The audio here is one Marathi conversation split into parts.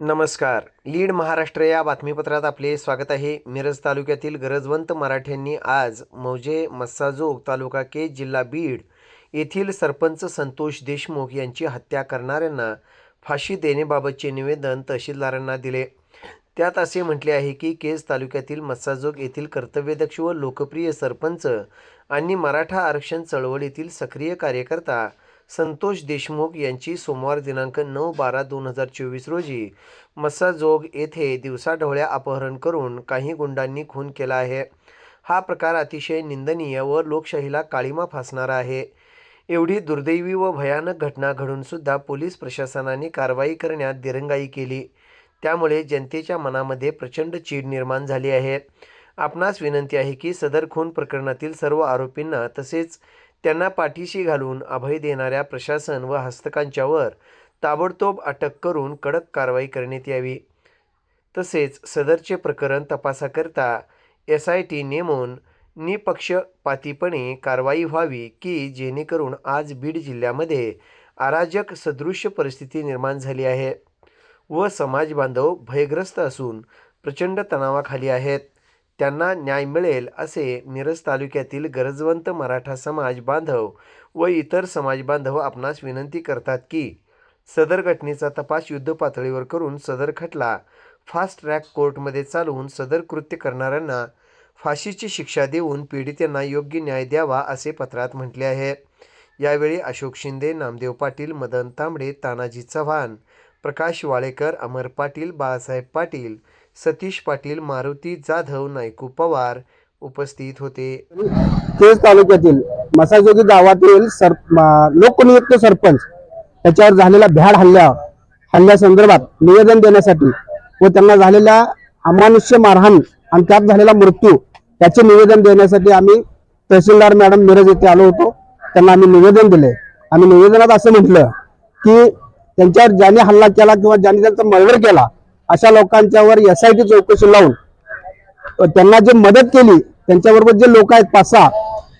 नमस्कार. लीड महाराष्ट्र या बातमीपत्रात आपले स्वागत आहे. मिरज तालुक्यातील गरजवंत मराठ्यांनी आज मौजे मस्साजोग तालुका के जिल्हा बीड येथील सरपंच संतोष देशमुख यांची हत्या करणाऱ्यांना फाशी देण्याबाबतचे निवेदन तहसीलदारांना दिले. त्यात असे म्हटले आहे की केज तालुक्यातील मस्साजोग येथील कर्तव्यदक्ष व लोकप्रिय सरपंच आणि मराठा आरक्षण चळवळीतील सक्रिय कार्यकर्ता संतोष देशमुख यांची सोमवार दिनांक नऊ बारा दोन हजार चोवीस रोजी मस्साजोग येथे दिवसाढवळ्या अपहरण करून काही गुंडांनी खून केला आहे. हा प्रकार अतिशय निंदनीय व लोकशाहीला काळीमा फासणारा आहे. एवढी दुर्दैवी व भयानक घटना घडूनसुद्धा पोलीस प्रशासनाने कारवाई करण्यात दिरंगाई केली. त्यामुळे जनतेच्या मनामध्ये प्रचंड चीड निर्माण झाली आहे. आपणास विनंती आहे की सदर खून प्रकरणातील सर्व आरोपींना तसेच त्यांना पाठीशी घालून अभय देणाऱ्या प्रशासन व हस्तकांच्यावर ताबडतोब अटक करून कडक कारवाई करण्यात यावी. तसेच सदरचे प्रकरण तपासाकरता एस आय टी नेमून निपक्षपातीपणे कारवाई व्हावी की जेणेकरून आज बीड जिल्ह्यामध्ये अराजक सदृश्य परिस्थिती निर्माण झाली आहे व समाज बांधव भयग्रस्त असून प्रचंड तणावाखाली आहेत. त्यांना न्याय मिळेल असे मिरज तालुक्यातील गरजवंत मराठा समाज बांधव व इतर समाज बांधव आपणास विनंती करतात की सदर घटनेचा तपास युद्ध पातळीवर करून सदर खटला फास्ट ट्रॅक कोर्टमध्ये चालवून सदर कृत्य करणाऱ्यांना फाशीची शिक्षा देऊन पीडितांना योग्य न्याय द्यावा असे पत्रात म्हटले आहे. यावेळी अशोक शिंदे नामदेव पाटील मदन तांबडे तानाजी चव्हाण प्रकाश वाळेकर अमर पाटील बाळासाहेब पाटील सतीश पाटील मारुती जाधव नायकू पवार उपस्थित होते. केज तालुक्यातील मसाजोगी गावातील सर लोकनियुक्त सरपंच त्याच्यावर झालेल्या भ्याड हल्ल्या हल्ल्यासंदर्भात निवेदन देण्यासाठी व त्यांना झालेल्या अमानुष्य मारहाण आणि त्यात झालेला मृत्यू याचे निवेदन देण्यासाठी आम्ही तहसीलदार मॅडम मिरज येथे आलो होतो. त्यांना आम्ही निवेदन दिले. आम्ही निवेदनात असं म्हटलं की त्यांच्यावर ज्याने हल्ला केला किंवा ज्याने त्यांचा मर्डर केला अशा लोकांच्यावर एस आय टी चौकशी लावून त्यांना जे मदत केली त्यांच्याबरोबर जे लोक आहेत पाच सहा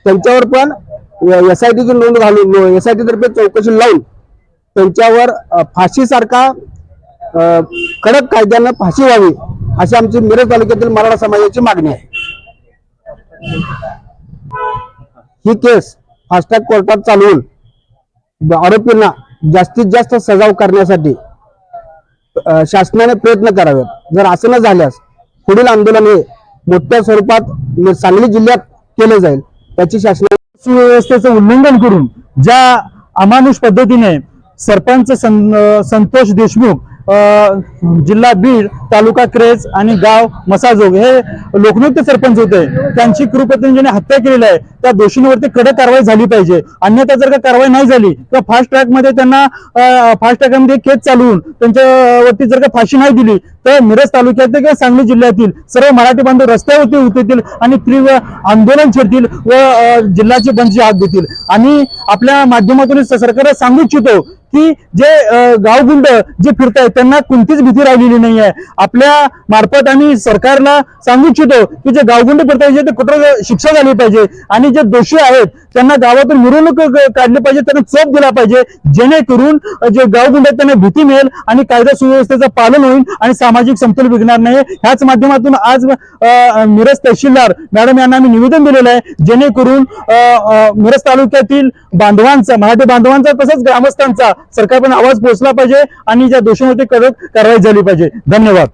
त्यांच्यावर पण एस आय टीची नोंद घालून एस आय टी तर्फे चौकशी लावून त्यांच्यावर फाशीसारखा कडक कायद्यानं फाशी व्हावी अशी आमची मिरज तालुक्यातील मराठा समाजाची मागणी आहे. ही केस फास्टॅग कोर्टात चालवून आरोपींना जास्तीत जास्त सजाव करण्यासाठी शासनाने प्रयत्न करावेत. जर असं न झाल्यास पुढील आंदोलन हे मोठ्या स्वरूपात म्हणजे सांगली जिल्ह्यात केलं जाईल. त्याची शासनाने सुव्यवस्थेचं उल्लंघन करून ज्या अमानुष पद्धतीने सरपंच सं- संतोष देशमुख जिल्हा बीड तालुका क्रेज आणि गाव मसाजोग. हे लोकनियुक्त सरपंच होते. त्यांची कृपतंजीने हत्या केलेली आहे. त्या दोषींवरती कडक कारवाई झाली पाहिजे. अन्यथा जर का कारवाई नाही झाली तर फास्ट ट्रॅकमध्ये त्यांना फास्ट ट्रॅकमध्ये केस चालवून त्यांच्यावरती जर का फाशी नाही दिली तर मिरज तालुक्यातील किंवा सांगली जिल्ह्यातील सर्व मराठी बांधव रस्त्यावरती उतरतील आणि तीव्र आंदोलन छेडतील व अं, जिल्ह्याची बंदची हात देतील आणि आपल्या माध्यमातून सरकार सरकारला सांगू इच्छितो की जे गावगुंड जे फिरतायत त्यांना कोणतीच भीती राहिलेली नाही आहे आपल्या मार्फत आम्ही सरकारला सांगू इच्छितो की जे गावगुंड फिरतायचे ते कुठं शिक्षा झाली पाहिजे आणि जे दोषी आहेत त्यांना गावातून मिरवणूक काढली पाहिजे त्यांना चोप दिला पाहिजे जेणेकरून जे गावगुंड आहेत त्यांना भीती मिळेल आणि कायदा सुव्यवस्थेचं पालन होईल आणि सामाजिक समतोल बिघणार नाही. ह्याच माध्यमातून आज मिरज तहसीलदार मॅडम यांना आम्ही निवेदन दिलेलं आहे जेणेकरून मिरज तालुक्यातील बांधवांचा मराठी बांधवांचा तसंच ग्रामस्थांचा सरकारपर्यंत आवाज पोहोचला पाहिजे आणि ज्या दोषींवरती कडक कारवाई झाली पाहिजे. धन्यवाद.